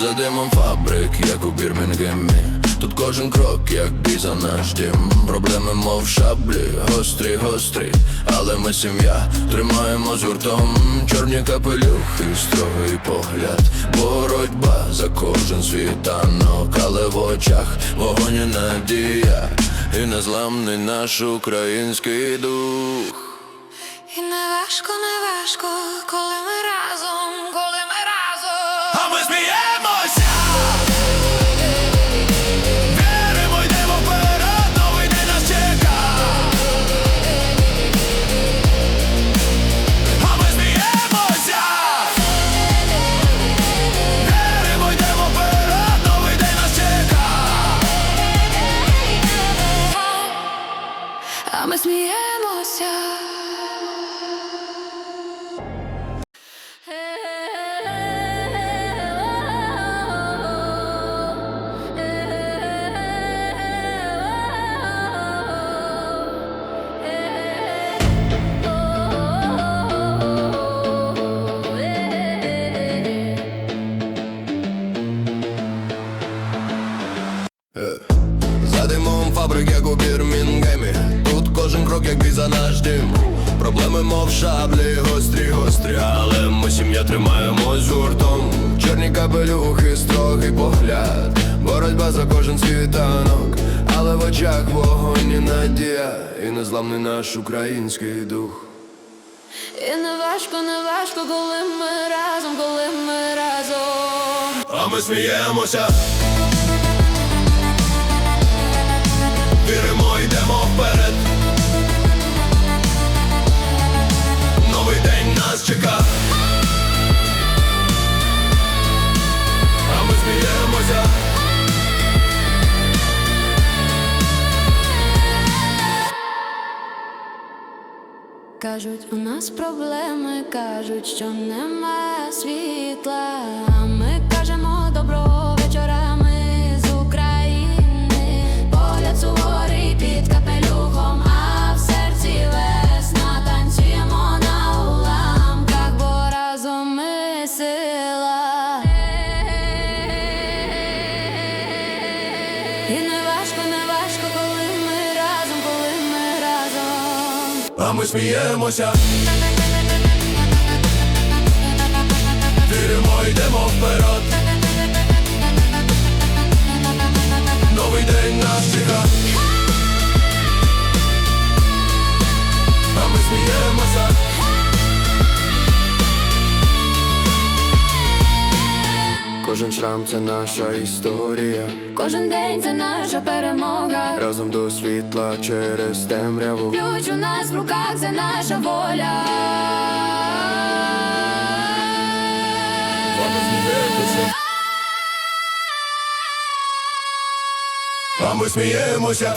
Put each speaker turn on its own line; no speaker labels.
За димом фабрик, як у Бірмінгемі. Тут кожен крок, як бій за наш дім. Проблеми, мов шаблі, гострі, гострі. Але ми сім'я, тримаємо з гуртом. Чорні капелюхи, строгий погляд. Боротьба за кожен світанок. Але в очах вогонь і надія. І незламний наш український дух.
І не важко, не важко, коли ми разом,
у Бірмінгемі. Тут кожен крок, як бій за наш дім. Проблеми, мов шаблі, гострі, гострі. Але ми сім'я тримаємось гуртом. Чорні капелюхи, строгий погляд. Боротьба за кожен світанок. Але в очах вогонь і надія. І незламний наш український дух.
І не важко, не важко, коли ми разом, коли ми разом.
А ми сміємося Віримо, йдемо вперед. Новий день нас чека А ми сміємося.
Кажуть, у нас проблеми, кажуть, що нема світла. А ми
сміємося. Віримо, йдемо Кожен шрам це наша історія
Кожен день це наша перемога.
Разом до світла через темряву
Ключ у нас в руках, це наша воля.
А ми сміємося